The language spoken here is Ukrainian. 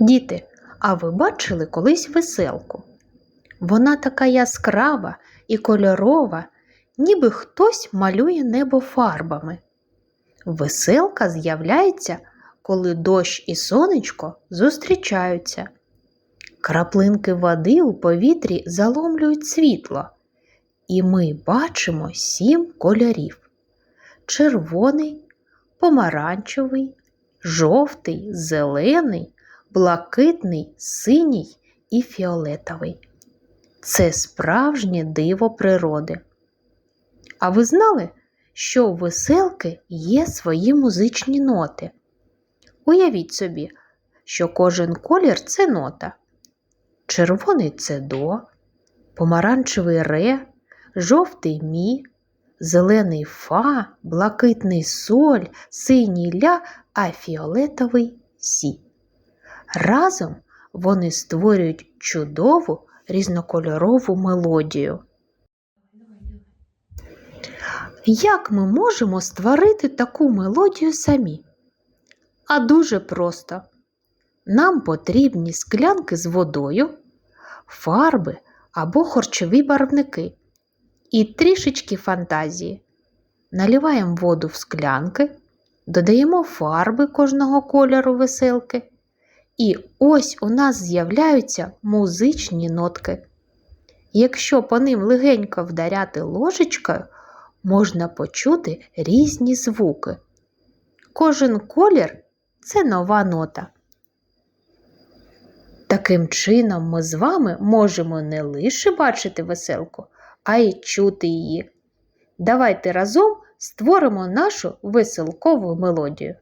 Діти, а ви бачили колись веселку? Вона така яскрава і кольорова, ніби хтось малює небо фарбами. Веселка з'являється, коли дощ і сонечко зустрічаються. Краплинки води у повітрі заломлюють світло, і ми бачимо сім кольорів: червоний, помаранчевий, жовтий, зелений, блакитний, синій і фіолетовий. Це справжнє диво природи. А ви знали, що у веселки є свої музичні ноти? Уявіть собі, що кожен колір це нота. Червоний це до, помаранчевий ре, жовтий мі, зелений фа, блакитний соль, синій ля, а фіолетовий сі. Разом вони створюють чудову різнокольорову мелодію. Як ми можемо створити таку мелодію самі? А дуже просто. Нам потрібні склянки з водою, фарби або харчові барвники і трішечки фантазії. Наливаємо воду в склянки, додаємо фарби кожного кольору веселки. І ось у нас з'являються музичні нотки. Якщо по ним легенько вдаряти ложечкою, можна почути різні звуки. Кожен колір це нова нота. Таким чином, ми з вами можемо не лише бачити веселку, а й чути її. Давайте разом створимо нашу веселкову мелодію.